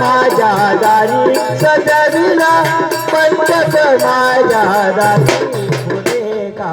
माझ्या दारी सजविला पंचक माझ्या दारी पुणे का?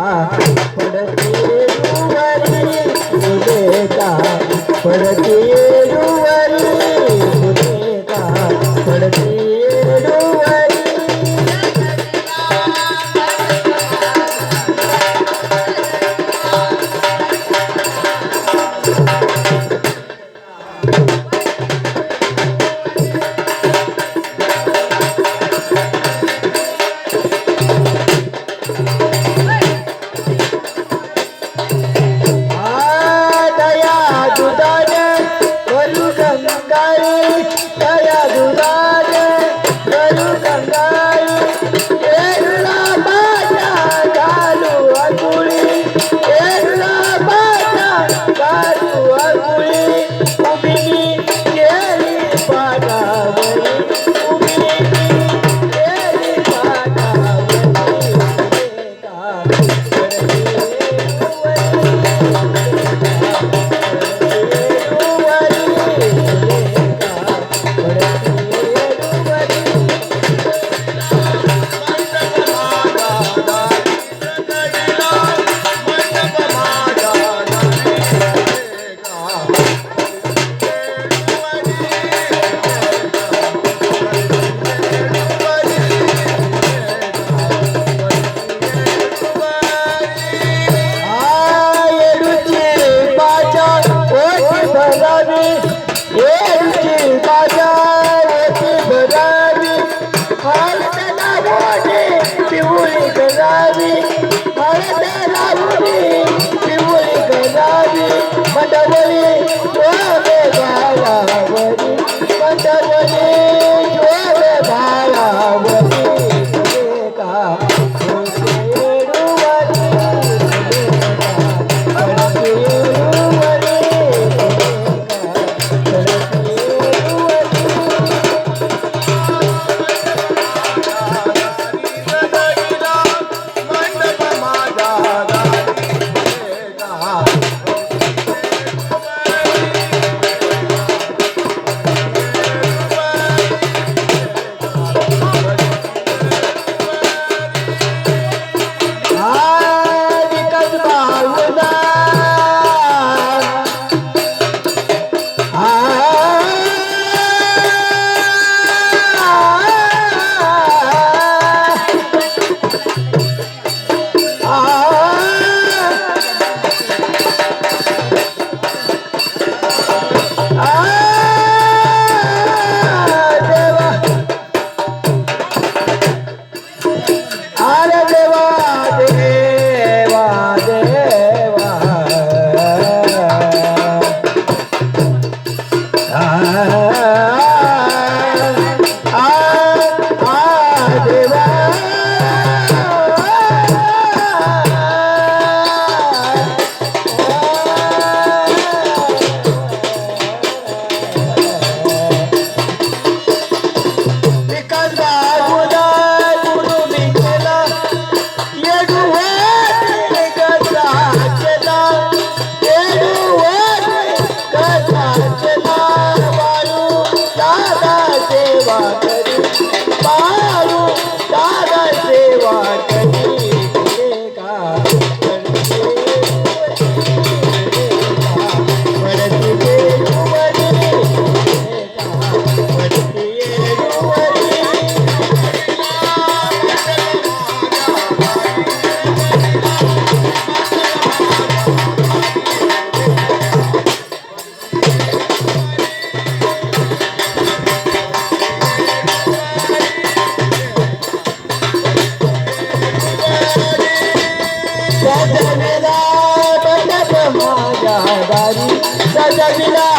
माझ्या दिला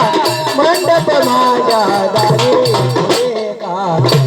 मंडप माझ्या दारी. का?